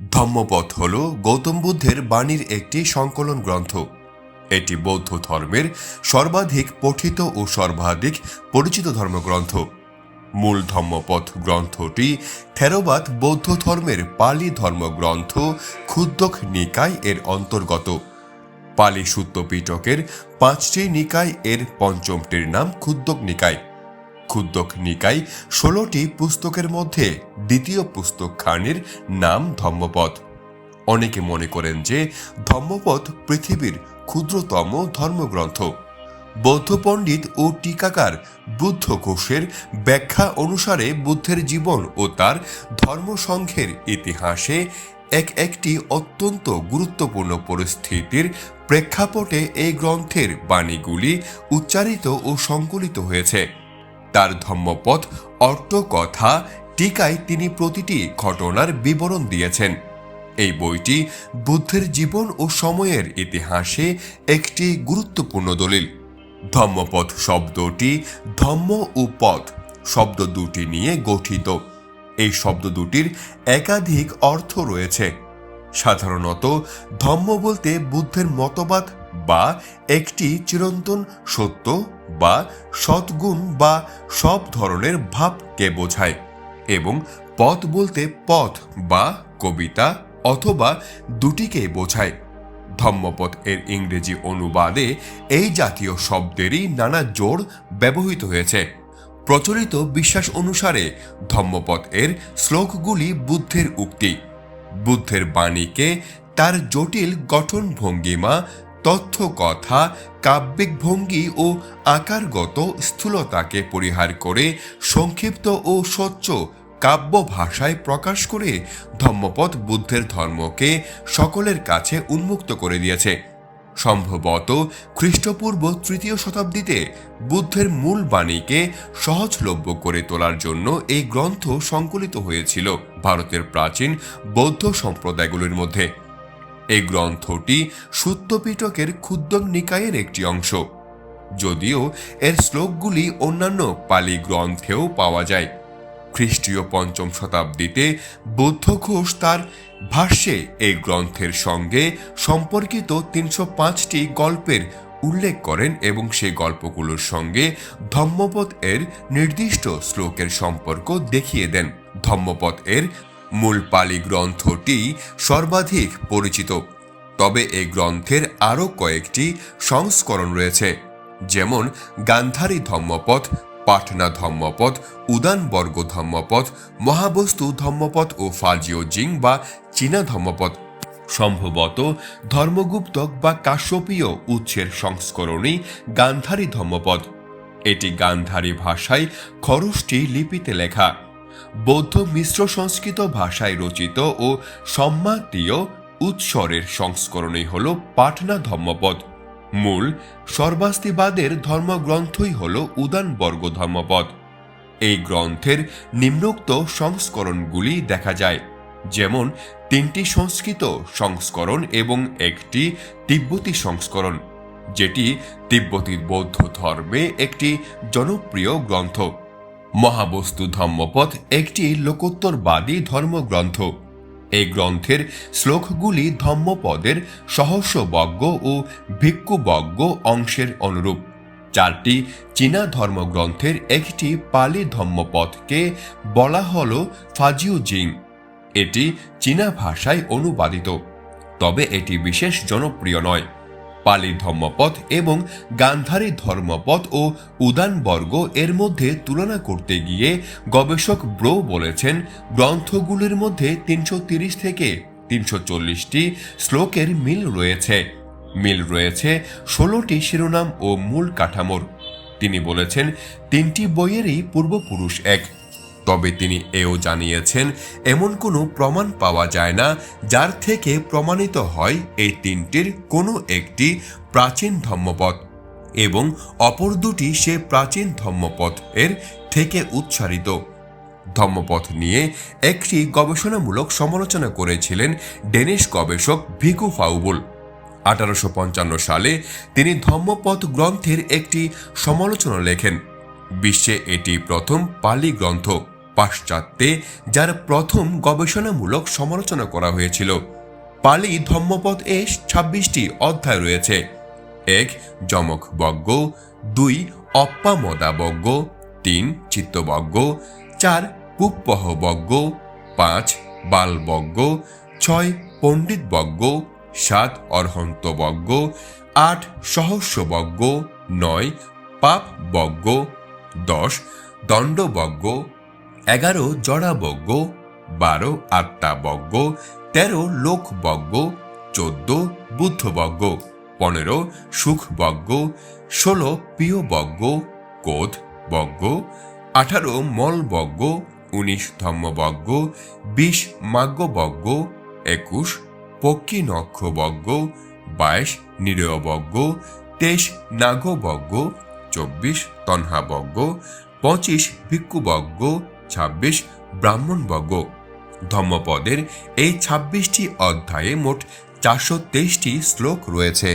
ধম্মপথ হল গৌতম বুদ্ধের বাণীর একটি সংকলন গ্রন্থ। এটি বৌদ্ধ ধর্মের সর্বাধিক পঠিত ও সর্বাধিক পরিচিত ধর্মগ্রন্থ। মূল ধম্মপথ গ্রন্থটি থেরবাদ বৌদ্ধ ধর্মের পালি ধর্মগ্রন্থ ক্ষুদ্দক নিকায় এর অন্তর্গত। পালি সূত্র পিটকের পাঁচটি নিকায় এর পঞ্চমটির নাম ক্ষুদ্দক নিকায় ক্ষুদ্দক নিকায় ষোলোটি পুস্তকের মধ্যে দ্বিতীয় পুস্তকখানির নাম ধম্মপদ। অনেকে মনে করেন যে ধম্মপদ পৃথিবীর ক্ষুদ্রতম ধর্মগ্রন্থ। বৌদ্ধ পণ্ডিত ও টিকাকার বুদ্ধ ঘোষের ব্যাখ্যা অনুসারে বুদ্ধের জীবন ও তার ধর্মসংঘের ইতিহাসে এক একটি অত্যন্ত গুরুত্বপূর্ণ পরিস্থিতির প্রেক্ষাপটে এই গ্রন্থের বাণীগুলি উচ্চারিত ও সংকলিত হয়েছে। তার ধম্মপথ অর্থকথা টিকায় তিনি প্রতিটি ঘটনার বিবরণ দিয়েছেন। এই বইটি বুদ্ধের জীবন ও সময়ের ইতিহাসে একটি গুরুত্বপূর্ণ দলিল। ধম্মপথ শব্দটি ধম্ম ও পথ শব্দ দুটি নিয়ে গঠিত। এই শব্দ দুটির একাধিক অর্থ রয়েছে। সাধারণত ধম্ম বলতে বুদ্ধের মতবাদ বা একটি চিরন্তন সত্য বা সদ্গুণ বা সব ধরনের ভাবকে বোঝায় এবং পথ বলতে পথ বা কবিতা অথবা দুটিকে বোঝায়। ধম্মপথ এর ইংরেজি অনুবাদে এই জাতীয় শব্দেরই নানা জোর ব্যবহৃত হয়েছে। প্রচলিত বিশ্বাস অনুসারে ধম্মপথ এর শ্লোকগুলি বুদ্ধের উক্তি। বুদ্ধের বাণীকে তার জটিল গঠন ভঙ্গিমা তথ্য কথা কাব্যিক ভঙ্গি ও আকারগত স্থূলতাকে পরিহার করে সংক্ষিপ্ত ও স্বচ্ছ কাব্য ভাষায় প্রকাশ করে ধম্মপদ বুদ্ধের ধর্মকে সকলের কাছে উন্মুক্ত করে দিয়েছে। সম্ভবত খ্রিস্টপূর্ব তৃতীয় শতাব্দীতে বুদ্ধের মূল বাণীকে সহজলভ্য করে তোলার জন্য এই গ্রন্থ সংকলিত হয়েছিল ভারতের প্রাচীন বৌদ্ধ সম্প্রদায়গুলির মধ্যে। এই গ্রন্থটি সূত্রপিটকের ক্ষুদ্র নিকায়ের একটি অংশ। যদিও এর শ্লোকগুলি অন্যান্য পালি গ্রন্থেও পাওয়া যায়। খ্রিস্টীয় পঞ্চম শতাব্দীতে বৌদ্ধ ঘোষ তার ভাষ্যে এই গ্রন্থের সঙ্গে সম্পর্কিত তিনশো পাঁচটি গল্পের উল্লেখ করেন এবং সেই গল্পগুলোর সঙ্গে ধম্মপদ এর নির্দিষ্ট শ্লোকের সম্পর্ক দেখিয়ে দেন। ধম্মপদ এর মূল পালি গ্রন্থটি সর্বাধিক পরিচিত। তবে এই গ্রন্থের আরও কয়েকটি সংস্করণ রয়েছে, যেমন গান্ধারী ধম্মপদ পাটনা ধম্মপদ উদানবর্গ ধম্মপদ মহাবস্তু ধম্মপদ ও ফাজিও জিং বা চীনা ধম্মপদ সম্ভবত ধর্মগুপ্তক বা কাশ্যপীয় উৎসের সংস্করণই গান্ধারী ধম্মপদ এটি গান্ধারী ভাষায় খরষ্টি লিপিতে লেখা। বৌদ্ধ মিশ্র সংস্কৃত ভাষায় রচিত ও সম্মাতীয় উৎসরের সংস্করণই হল পাটনা ধর্মপদ। মূল সর্বাস্তিবাদের ধর্মগ্রন্থই হল উদানবর্গ ধর্মপদ। এই গ্রন্থের নিম্নোক্ত সংস্করণগুলি দেখা যায়, যেমন তিনটি সংস্কৃত সংস্করণ এবং একটি তিব্বতী সংস্করণ, যেটি তিব্বতী বৌদ্ধ ধর্মে একটি জনপ্রিয় গ্রন্থ। মহাবস্তু ধম্মপথ একটি লোকোত্তরবাদী ধর্মগ্রন্থ। এই গ্রন্থের শ্লোকগুলি ধম্মপদের সহস্যবজ্ঞ ও ভিক্ষুবজ্ঞ অংশের অনুরূপ। চারটি চীনা ধর্মগ্রন্থের একটি পালি ধম্মপদকে বলা হল ফাজিউ জিং এটি চীনা ভাষায় অনুবাদিত, তবে এটি বিশেষ জনপ্রিয় নয়। পালি ধর্মপথ এবং গান্ধারী ধর্মপথ ও উদানবর্গ এর মধ্যে তুলনা করতে গিয়ে গবেষক ব্রো বলেছেন, গ্রন্থগুলির মধ্যে তিনশো থেকে তিনশো চল্লিশটি শ্লোকের মিল রয়েছে। মিল রয়েছে ষোলোটি শিরোনাম ও মূল কাঠামোর। তিনি বলেছেন, তিনটি বইয়েরই পূর্বপুরুষ এক। তবে তিনি এও জানিয়েছেন, এমন কোনো প্রমাণ পাওয়া যায় না যার থেকে প্রমাণিত হয় এই তিনটির কোনো একটি প্রাচীন ধম্মপদ এবং অপর দুটি সে প্রাচীন ধম্মপদ এর থেকে উচ্চারিত। ধম্মপথ নিয়ে একটি গবেষণামূলক সমালোচনা করেছিলেন ডেনিশ গবেষক ভিকু ফাউবুল। আঠারোশো পঞ্চান্ন সালে তিনি ধম্মপথ গ্রন্থের একটি সমালোচনা লেখেন। বিশ্বে এটি প্রথম পালি গ্রন্থ। পাশ্চাত্যে, যার প্রথম গবেষণামূলক সমালোচনা করা হয়েছিল। পালি ধম্মপদ এ ছাব্বিশটি অধ্যায় রয়েছে। এক, যমক বজ্ঞ দুই, অপ্পামদা বজ্ঞ তিন চিত্তবজ্ঞ চার পুপ্পহ বজ্ঞ পাঁচ বালবজ্ঞ ছয়, পণ্ডিত বজ্ঞ সাত, অর্হন্ত বজ্ঞ আট, সহস্র বজ্ঞ নয়, পাপ বজ্ঞ দশ দণ্ডবজ্ঞ এগারো জড়াবজ্ঞ বারো আত্মাবজ্ঞ তেরো লোকবজ্ঞ চোদ্দ বুদ্ধবজ্ঞ পনেরো সুখবজ্ঞ ষোলো প্রিয়বজ্ঞ কোধ বজ্ঞ আঠারো মলবজ্ঞ উনিশ ধম্মবজ্ঞ বিশ মাগ্যবজ্ঞ একুশ পক্ষীনক্ষবজ্ঞ বাইশ নিরয়বজ্ঞ তেইশ নাগবজ্ঞ চব্বিশ তন্হাবজ্ঞ পঁচিশ ভিক্ষুবজ্ঞ ছাব্বিশ ব্রাহ্মণবজ্ঞ ধর্মপদের এই ছাব্বিশটি অধ্যায়ে মোট চারশো তেইশটি শ্লোক রয়েছে।